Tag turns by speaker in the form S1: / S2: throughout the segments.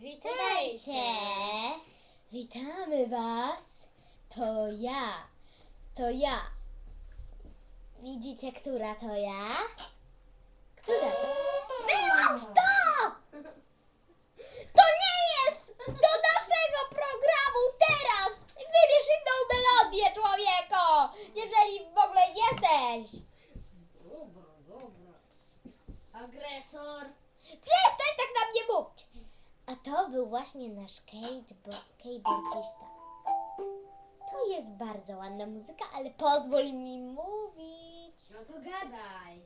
S1: Witajcie!
S2: Witamy Was! To ja! To ja! Widzicie, która to ja? Która to? To! To nie jest do naszego programu teraz! Wybierz inną melodię, człowieko! Jeżeli w ogóle jesteś!
S1: Dobra, dobra. Agresor.
S2: Przestań tak na mnie mówić! A to był właśnie nasz skateboardzista. To jest bardzo ładna muzyka, ale pozwól mi mówić.
S1: No to gadaj.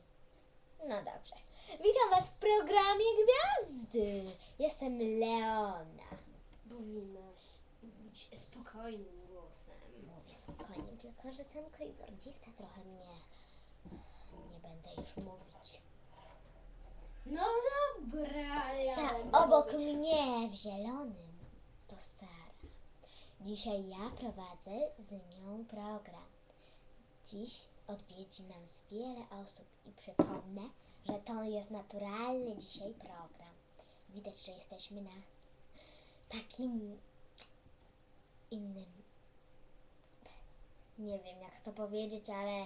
S2: No dobrze. Witam Was w programie Gwiazdy. Jestem Leona.
S1: Powinnaś mówić spokojnym głosem.
S2: Mówię spokojnie, tylko że ten skateboardzista trochę mnie... Nie będę już mówić.
S1: Będę
S2: obok mnie w zielonym to Sara. Dzisiaj ja prowadzę z nią program. Dziś odwiedzi nas wiele osób i przypomnę, że to jest naturalny dzisiaj program. Widać, że jesteśmy na takim innym. Nie wiem jak to powiedzieć, ale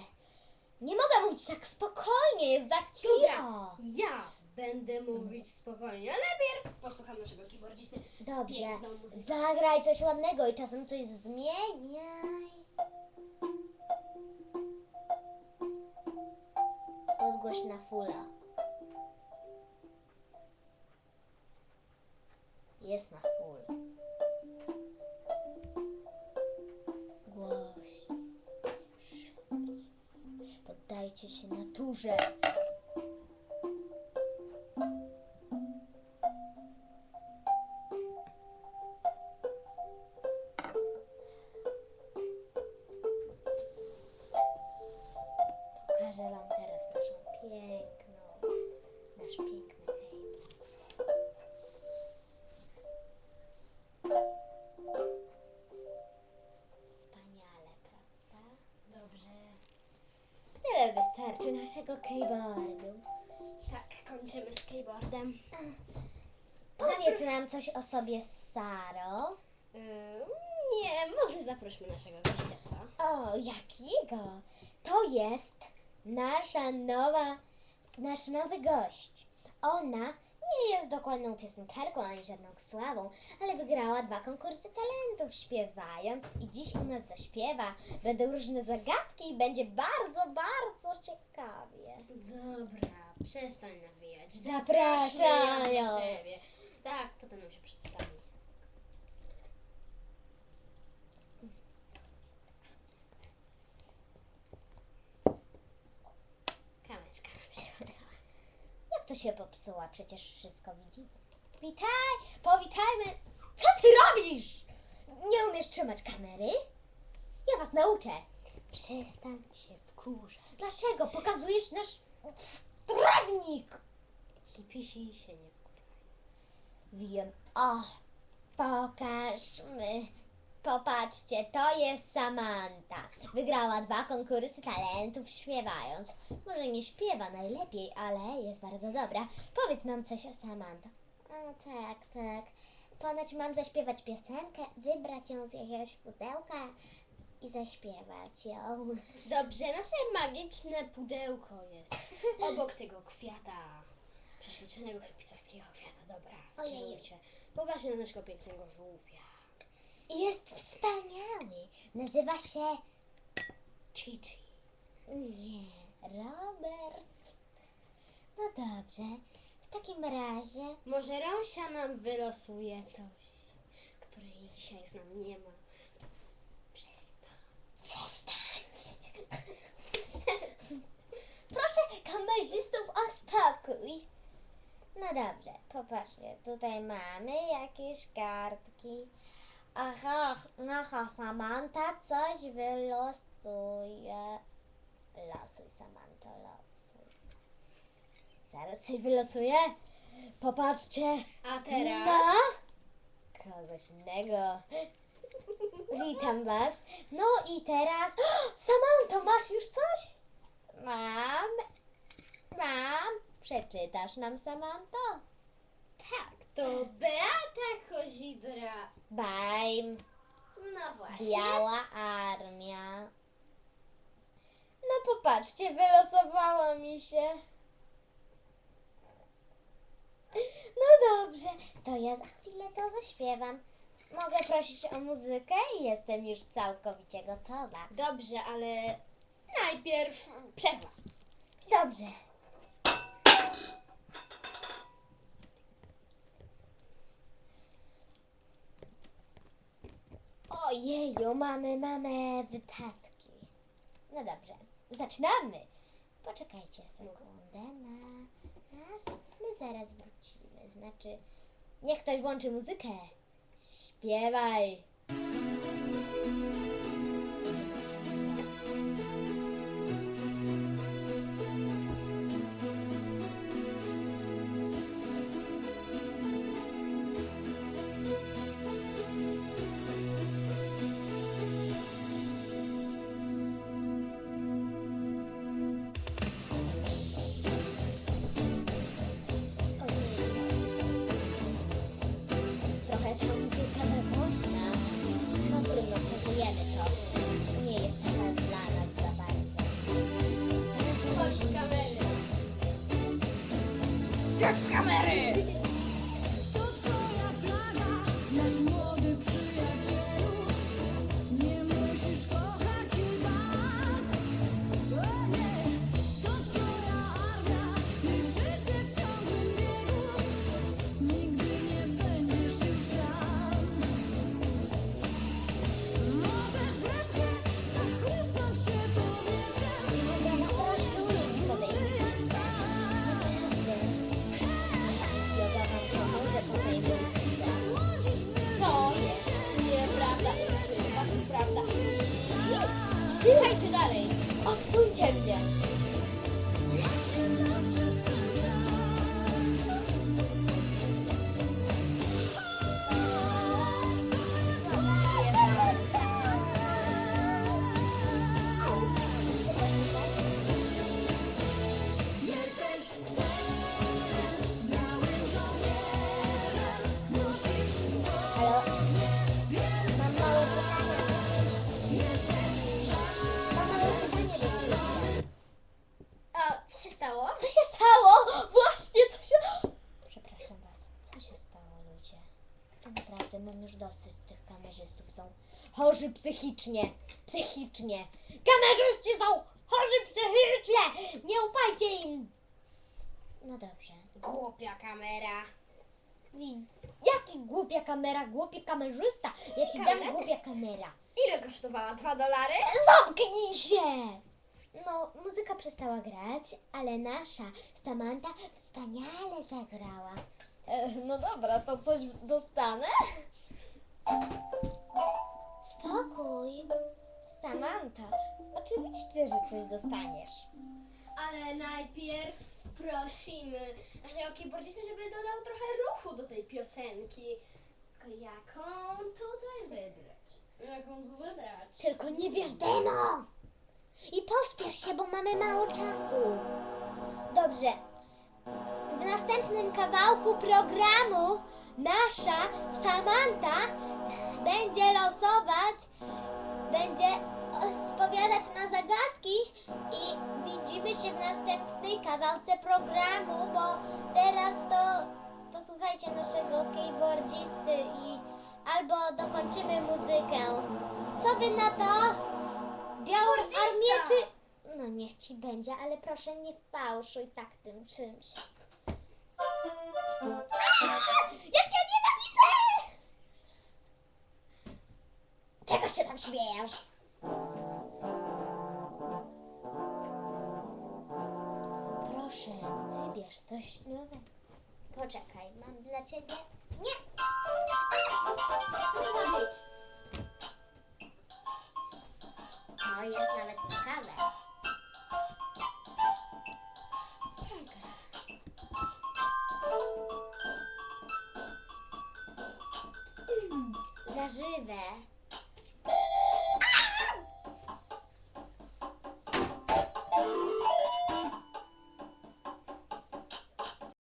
S2: nie mogę mówić tak spokojnie, jest tak cicho.
S1: Dobra, ja będę mówić spokojnie. A najpierw posłucham naszego keyboardzisty.
S2: Dobrze.
S1: Piękną muzykę.
S2: Zagraj coś ładnego i czasem coś zmieniaj. Podgłoś na fula. Jest na full. Głośniej. Poddajcie się naturze. Nasz piękny hejt. Wspaniale, prawda?
S1: Dobrze.
S2: Tyle wystarczy naszego keyboardu.
S1: Tak, kończymy z keyboardem.
S2: Powiedz nam coś o sobie, Saro.
S1: Ym, nie, może zaprośmy naszego gościa, co?
S2: O, jakiego? To jest nasza nowa, nasz nowy gość. Ona nie jest dokładną piosenkarką ani żadną sławą, ale wygrała dwa konkursy talentów śpiewając i dziś u nas zaśpiewa. Będą różne zagadki i będzie bardzo, bardzo ciekawie.
S1: Dobra, przestań nawijać.
S2: Zapraszają.
S1: ją do siebie. Tak, potem nam się przedstawi. Kameczka nam się popsuła.
S2: To się popsuła? Przecież wszystko widzimy. Witaj! Powitajmy! Co ty robisz? Nie umiesz trzymać kamery? Ja was nauczę. Przestań się wkurzać. Dlaczego? Pokazujesz nasz trawnik.
S1: Hipisi się nie wkurzają.
S2: Wiem. O, pokażmy. Popatrzcie, to jest Samantha. Wygrała dwa konkursy talentów śpiewając. Może nie śpiewa najlepiej, ale jest bardzo dobra. Powiedz nam coś o Samantha. O tak, tak. Ponoć mam zaśpiewać piosenkę, wybrać ją z jakiegoś pudełka i zaśpiewać ją.
S1: Dobrze, nasze magiczne pudełko jest obok tego kwiata. Prześliczonego hipisowskiego kwiata. Dobra, skierujcie. Popatrzcie na naszego pięknego żółwia.
S2: I Jest wspaniały. Nazywa się...
S1: Chichi.
S2: Nie, Robert. No dobrze. W takim razie
S1: Może Rąsia nam wylosuje coś, której dzisiaj z nami nie ma. Przestań.
S2: Przestań. Proszę kamerzystów o spokój. No dobrze, popatrzcie, tutaj mamy jakieś kartki. Aha, aha, Samantha coś wylosuje. Losuj, Samantha, losuj. Zaraz coś wylosuje. Popatrzcie.
S1: A teraz?
S2: Na kogoś innego. Witam Was. No i teraz. Samantha, masz już coś? Mam. Mam. Przeczytasz nam, Samantha?
S1: Tak, to Zidra.
S2: Bajm.
S1: No właśnie.
S2: Biała armia. No popatrzcie, wylosowało mi się. No dobrze, to ja za chwilę to zaśpiewam. Mogę prosić o muzykę i jestem już całkowicie gotowa.
S1: Dobrze, ale najpierw przerwa.
S2: Dobrze. Ojeju, mamy, mamy wypadki. No dobrze, zaczynamy. Poczekajcie sekundę na nas. My zaraz wrócimy. Znaczy, niech ktoś włączy muzykę. Śpiewaj.
S3: Mittagskamera. Już
S2: dosyć tych kamerzystów. Są chorzy psychicznie. Psychicznie. Kamerzyści są chorzy psychicznie! Nie ufajcie im! No dobrze.
S1: Głupia kamera.
S2: Wi- Jaki głupia kamera, głupie kamerzysta? Ja ci dam głupia kamera.
S1: Ile kosztowała? Dwa dolary?
S2: Zamknij się! No, muzyka przestała grać, ale nasza Samantha wspaniale zagrała. no dobra, to coś dostanę? Spokój. Samantha, oczywiście, że coś dostaniesz.
S1: Ale najpierw prosimy naszego keyboardzistę, żeby dodał trochę ruchu do tej piosenki. Tylko jaką tutaj wybrać? Jaką tu wybrać?
S2: Tylko nie bierz demo! I pospiesz się, bo mamy mało czasu. Dobrze. W następnym kawałku programu nasza Samantha będzie losować, będzie odpowiadać na zagadki i widzimy się w następnej kawałce programu, bo teraz to posłuchajcie naszego keyboardzisty i albo dokończymy muzykę. Co wy na to? Czy... No niech ci będzie, ale proszę nie fałszuj tak tym czymś. Jak ja nienawidzę! Czego się tam śmiejesz? Proszę, wybierz coś nowego. Poczekaj, mam dla ciebie... Nie! Co to ma być? To jest nawet ciekawe. Zażywe.